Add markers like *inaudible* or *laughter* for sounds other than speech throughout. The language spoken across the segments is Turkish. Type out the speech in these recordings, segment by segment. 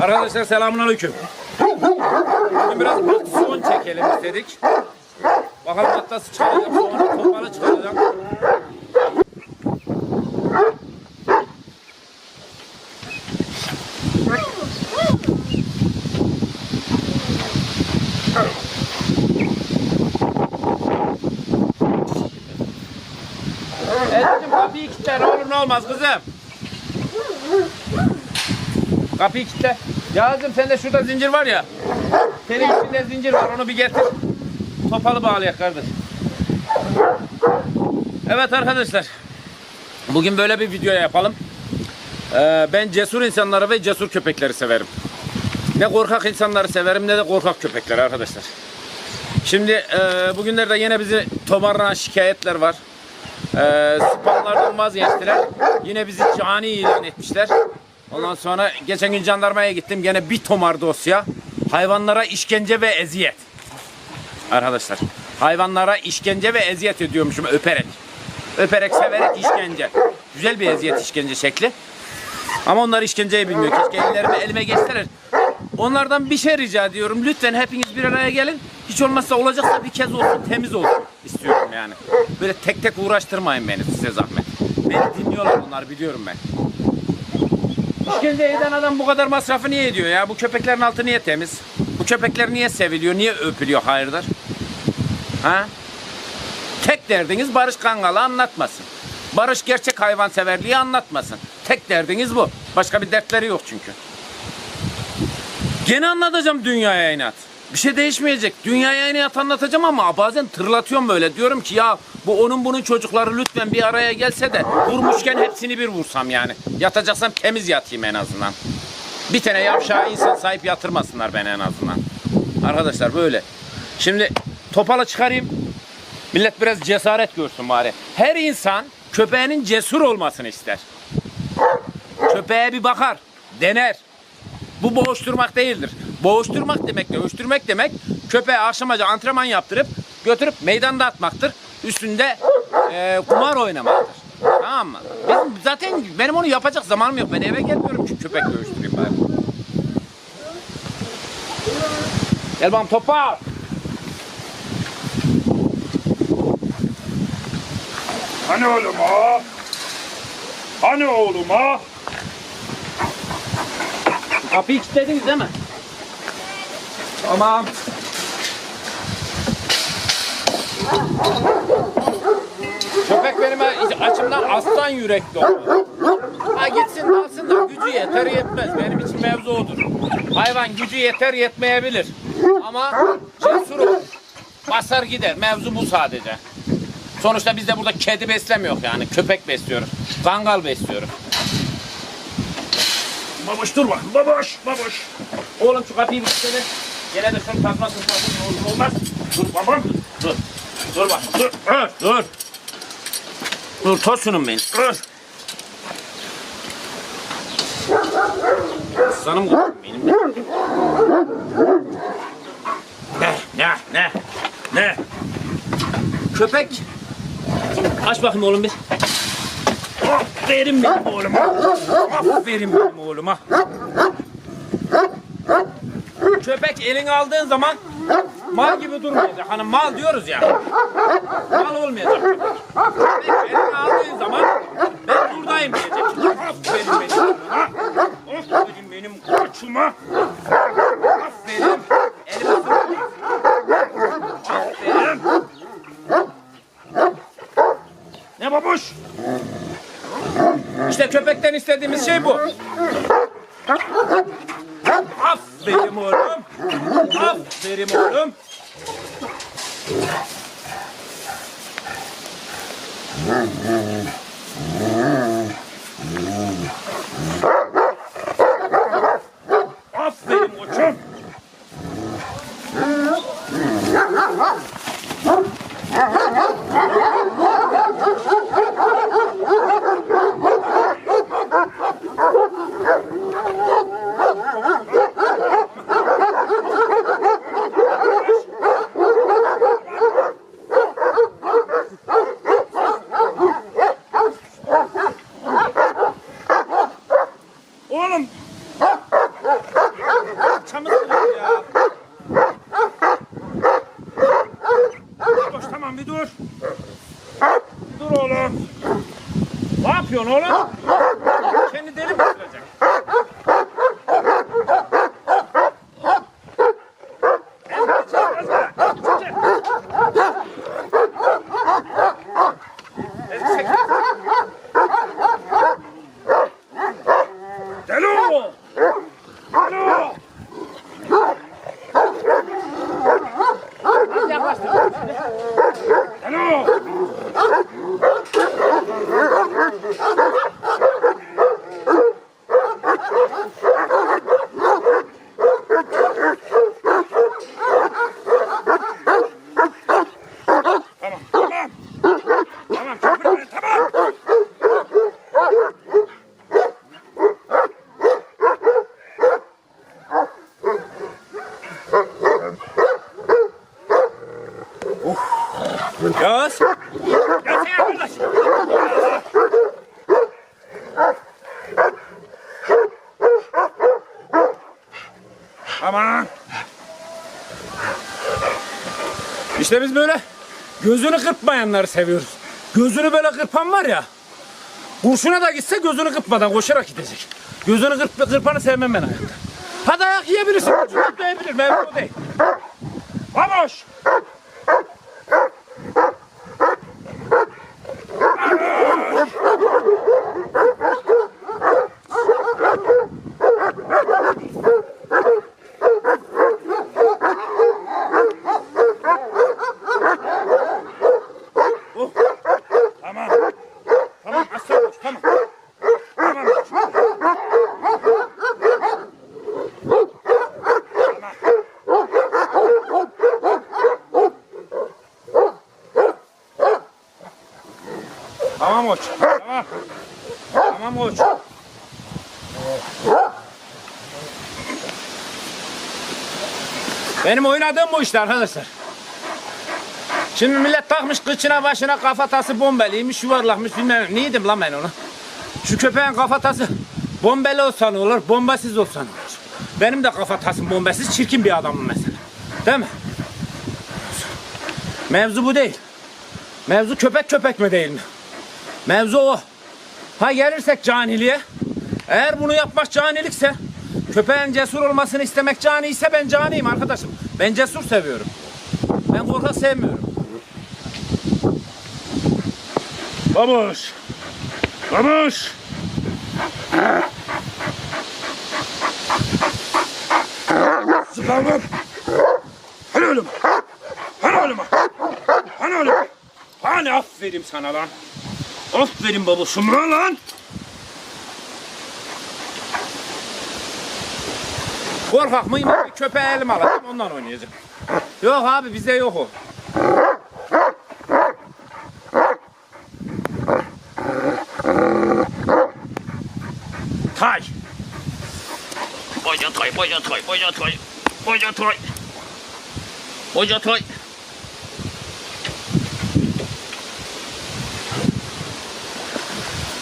Arkadaşlar selamünaleyküm. Bugün biraz aksiyon çekelim istedik. Bakalım hatta çıkaracak, sonra topalı çıkaracak. Edeciğim kapıyı kilitle ne olur ne olmaz kızım. Kapıyı kilitle. Yağız'ım sende şurada zincir var ya. Senin içinde zincir var onu bir getir. Topalı bağlayak kardeş. Evet arkadaşlar. Bugün böyle bir video yapalım. Ee, ben cesur insanları ve cesur köpekleri severim. Ne korkak insanları severim ne de korkak köpekleri arkadaşlar. Şimdi e, bugünlerde yine bizi tomarlanan şikayetler var. E, spamlardan vazgeçtiler. Yine bizi cani ilan etmişler. Ondan sonra geçen gün jandarmaya gittim. Gene bir tomar dosya. Hayvanlara işkence ve eziyet. Arkadaşlar. Hayvanlara işkence ve eziyet ediyormuşum öperek. Öperek, severek işkence. Güzel bir eziyet işkence şekli. Ama onlar işkenceyi bilmiyor. Keşke ellerimi elime geçseler. Onlardan bir şey rica ediyorum. Lütfen hepiniz bir araya gelin. Hiç olmazsa olacaksa bir kez olsun temiz olsun istiyorum yani. Böyle tek tek uğraştırmayın beni size zahmet. Beni dinliyorlar onlar biliyorum ben. İşkence eden adam bu kadar masrafı niye ediyor ya? Bu köpeklerin altı niye temiz? Bu köpekler niye seviliyor? Niye öpülüyor hayırdır? Ha? Tek derdiniz Barış Kangal'ı anlatmasın. Barış gerçek hayvanseverliği anlatmasın. Tek derdiniz bu. Başka bir dertleri yok çünkü. Gene anlatacağım dünyaya inat. Bir şey değişmeyecek. Dünyaya inat anlatacağım ama bazen tırlatıyorum böyle. Diyorum ki ya bu onun bunun çocukları lütfen bir araya gelse de vurmuşken hepsini bir vursam yani. Yatacaksam temiz yatayım en azından. Bir tane yavşağı insan sahip yatırmasınlar beni en azından. Arkadaşlar böyle. Şimdi topalı çıkarayım. Millet biraz cesaret görsün bari. Her insan köpeğinin cesur olmasını ister. Köpeğe bir bakar, dener. Bu boğuşturmak değildir. Boğuşturmak demek, dövüştürmek demek köpeğe akşamaca antrenman yaptırıp götürüp meydanda atmaktır. Üstünde e, kumar oynamaktır. Tamam mı? Benim, zaten benim onu yapacak zamanım yok. Ben eve gelmiyorum ki köpek dövüştüreyim bari. Gel bakalım topa. Hani oğlum ha? Hani oğlum ha? Kapıyı kilitlediniz değil mi? Tamam. Köpek benim açımdan aslan yürekli oldu. Ha gitsin dalsın da gücü yeter yetmez. Benim için mevzu odur. Hayvan gücü yeter yetmeyebilir. Ama cesur olur. Basar gider. Mevzu bu sadece. Sonuçta biz de burada kedi beslemiyor yani. Köpek besliyoruz. Kangal besliyoruz. Baboş dur bakın. Baboş, baboş. Oğlum şu kapıyı bir kilitle. Gene de şunu tasmasın tasmasın olur olmaz. Dur babam. Dur. Dur bak. Dur. Dur. Dur. Dur tosunum benim. Dur. Aslanım benim. Ne, ne, ne? Ne? Köpek. Aç bakayım oğlum bir. Aferin benim oğluma. Aferin benim oğluma. Köpek elini aldığın zaman mal gibi durmayacak. Hani mal diyoruz ya. Mal olmayacak köpek. Elini aldığın zaman ben buradayım diyecek. Aferin benim oğluma. Aferin benim koçuma. Aferin. Elime sürtmeyin. Aferin. Ne baboş? İşte köpekten istediğimiz şey bu. Aferin oğlum. Aferin oğlum. İşte biz böyle gözünü kırpmayanları seviyoruz. Gözünü böyle kırpan var ya. Kurşuna da gitse gözünü kırpmadan koşarak gidecek. Gözünü kırp, kırpanı sevmem ben hayatta. Hadi ayak yiyebilirsin. Vücudu duyabilir. Mevzu o değil. Baboş. Oh. Tamam. Tamam aslan boş tamam. Tamam. Tamam koç. Tamam. Tamam koç. Benim oynadığım bu işte arkadaşlar. Şimdi millet takmış kıçına başına kafatası bombeliymiş yuvarlakmış bilmem ne. Neydim lan ben ona? Şu köpeğin kafatası bombeli olsa ne olur, bombasız olsa ne olur? Benim de kafatasım bombasız, çirkin bir adamım mesela. Değil mi? Mevzu bu değil. Mevzu köpek köpek mi değil mi? Mevzu o. Ha gelirsek caniliğe. Eğer bunu yapmak canilikse, köpeğin cesur olmasını istemek cani ise ben caniyim arkadaşım. Ben cesur seviyorum. Ben korkak sevmiyorum. Baboş. Baboş. Zıplamam. Hani oğlum? Hani oğlum? Hani oğlum? Hani aferin sana lan. Aferin babuşum lan lan. Korkak mıyım? Köpeği elime alacağım ondan oynayacağım. Yok abi bizde yok o. Tay. Boca tay, boca tay, boca tay. Boca tay. Boca tay.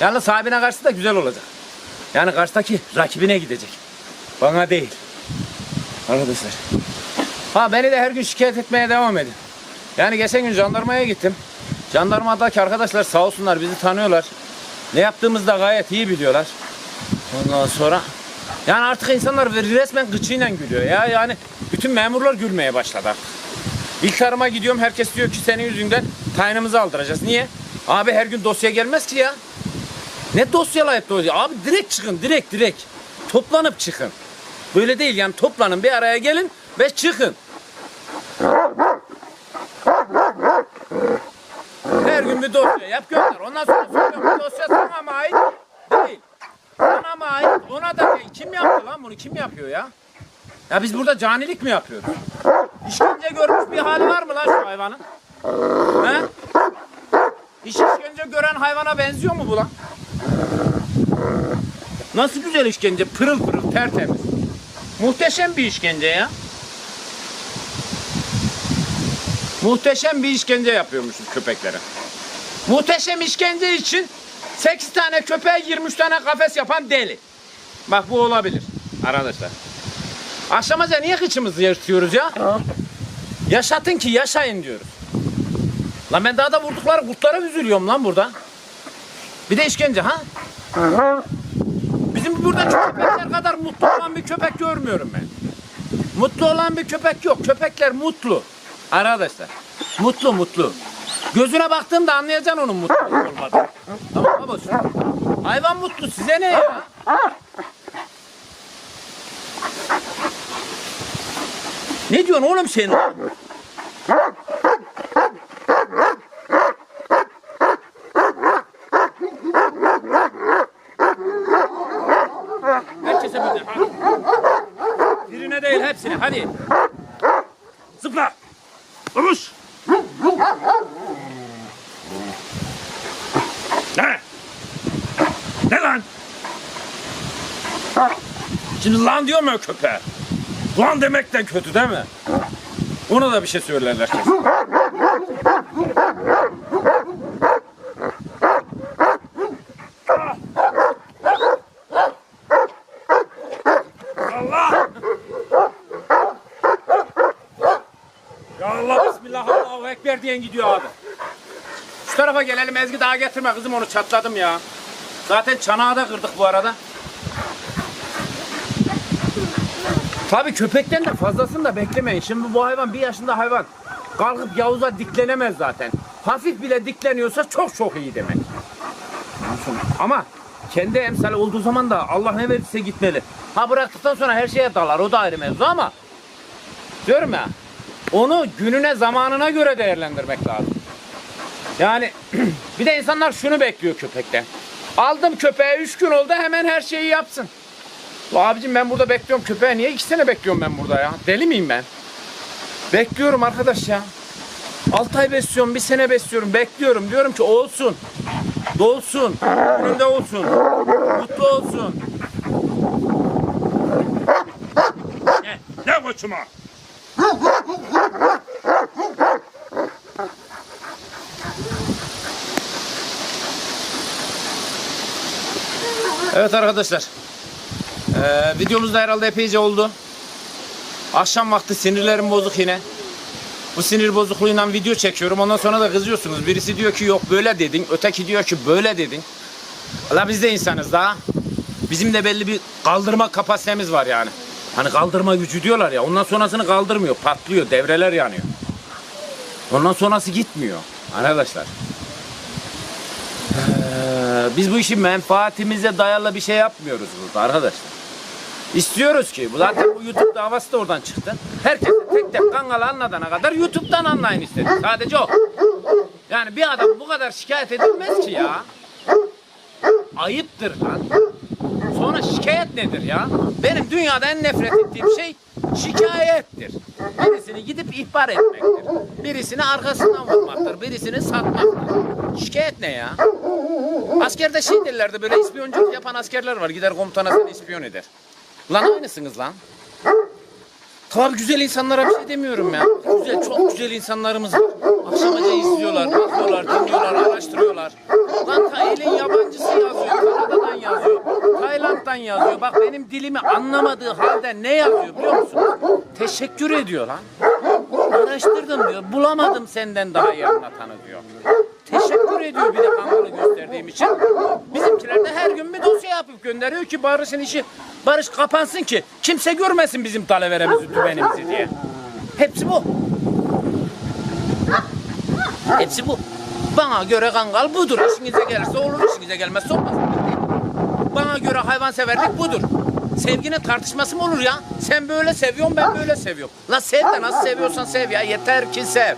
Yalnız sahibine karşı da güzel olacak. Yani karşıdaki rakibine gidecek. Bana değil. Arkadaşlar. Ha beni de her gün şikayet etmeye devam edin. Yani geçen gün jandarmaya gittim. Jandarmadaki arkadaşlar sağ olsunlar bizi tanıyorlar. Ne yaptığımızı da gayet iyi biliyorlar. Ondan sonra yani artık insanlar resmen gıçıyla gülüyor ya. Yani bütün memurlar gülmeye başladı. İlk arama gidiyorum herkes diyor ki senin yüzünden tayinimizi aldıracağız. Niye? Abi her gün dosya gelmez ki ya. Ne dosyalayıp dosya? Abi direkt çıkın direkt direkt. Toplanıp çıkın. Böyle değil yani toplanın bir araya gelin ve çıkın. Her gün bir dosya yap gönder. Ondan sonra söylüyorum bu dosya sana mı ait? Değil. Sana mı ait? Ona da değil. Kim yaptı lan bunu? Kim yapıyor ya? Ya biz burada canilik mi yapıyoruz? İşkence görmüş bir hali var mı lan şu hayvanın? He? Hiç işkence gören hayvana benziyor mu bu lan? Nasıl güzel işkence? Pırıl pırıl tertemiz. Muhteşem bir işkence ya. Muhteşem bir işkence yapıyormuşuz köpeklere. Muhteşem işkence için 8 tane köpeğe 23 tane kafes yapan deli. Bak bu olabilir arkadaşlar. Akşamaca niye kıçımızı yırtıyoruz ya? Yaşatın ki yaşayın diyoruz. Lan ben daha da vurdukları kurtlara üzülüyorum lan burada. Bir de işkence ha? Bizim burada köpekler kadar mutlu olan bir köpek görmüyorum ben. Mutlu olan bir köpek yok. Köpekler mutlu. Arkadaşlar. Mutlu mutlu. Gözüne baktığımda anlayacaksın onun mutlu olmadığını. Tamam babacığım? Hayvan mutlu size ne ya? Ne diyorsun oğlum sen? Hepsine hadi. Zıpla. Babuş. Ne? Ne lan? Şimdi lan diyor mu o köpeğe? Lan demek de kötü değil mi? Ona da bir şey söylerler kesin. Allah! Ya Allah bismillah Allahu ekber diyen gidiyor abi. Şu tarafa gelelim Ezgi daha getirme kızım onu çatladım ya. Zaten çanağı da kırdık bu arada. Tabii köpekten de fazlasını da beklemeyin. Şimdi bu hayvan bir yaşında hayvan. Kalkıp Yavuz'a diklenemez zaten. Hafif bile dikleniyorsa çok çok iyi demek. Ama kendi emsali olduğu zaman da Allah ne verirse gitmeli. Ha bıraktıktan sonra her şeye dalar o da ayrı mevzu ama diyorum ya onu gününe zamanına göre değerlendirmek lazım. Yani *clears throat* bir de insanlar şunu bekliyor köpekten. Aldım köpeğe 3 gün oldu hemen her şeyi yapsın. Abicim ben burada bekliyorum köpeğe niye 2 sene bekliyorum ben burada ya? Deli miyim ben? Bekliyorum arkadaş ya. 6 ay besliyorum, bir sene besliyorum, bekliyorum. Diyorum ki olsun. Dolsun. Önünde olsun. Mutlu olsun. Ne? Ne koçuma? Evet arkadaşlar. Ee, videomuz da herhalde epeyce oldu. Akşam vakti sinirlerim bozuk yine. Bu sinir bozukluğuyla video çekiyorum. Ondan sonra da kızıyorsunuz. Birisi diyor ki yok böyle dedin. Öteki diyor ki böyle dedin. La biz de insanız daha. Bizim de belli bir kaldırma kapasitemiz var yani. Hani kaldırma gücü diyorlar ya. Ondan sonrasını kaldırmıyor. Patlıyor. Devreler yanıyor. Ondan sonrası gitmiyor. Arkadaşlar. Ee, biz bu işi menfaatimize dayalı bir şey yapmıyoruz burada arkadaşlar. İstiyoruz ki, bu zaten bu YouTube davası da oradan çıktı. Herkes tek tek kanalı anladana kadar YouTube'dan anlayın istedik. Sadece o. Yani bir adam bu kadar şikayet edilmez ki ya. Ayıptır lan. Sonra şikayet nedir ya? Benim dünyada en nefret ettiğim şey şikayettir. Birisini gidip ihbar etmektir. Birisini arkasından vurmaktır. Birisini satmaktır. Şikayet ne ya? Askerde şey derlerdi böyle ispiyonculuk yapan askerler var. Gider komutana seni ispiyon eder. Lan aynısınız lan. Tabii güzel insanlara bir şey demiyorum ya. Güzel, çok güzel insanlarımız var. Akşamaca izliyorlar, bakıyorlar, dinliyorlar, araştırıyorlar. Lan ta elin yabancısı yazıyor, yazıyor, Tayland'dan yazıyor. Bak benim dilimi anlamadığı halde ne yazıyor biliyor musun? Teşekkür ediyor lan. Araştırdım diyor, bulamadım senden daha iyi anlatanı diyor. Teşekkür ediyor bir de kanalı gösterdiğim için. Bizimkiler de her gün bir dosya yapıp gönderiyor ki Barış'ın işi Barış kapansın ki kimse görmesin bizim taleveremizi, dümenimizi diye. Hepsi bu. Hepsi bu. Bana göre kangal budur. İşinize gelirse olur, işinize gelmezse olmaz. Bana göre hayvanseverlik budur. Sevginin tartışması mı olur ya? Sen böyle seviyorsun, ben böyle seviyorum. La sev de nasıl seviyorsan sev ya. Yeter ki sev.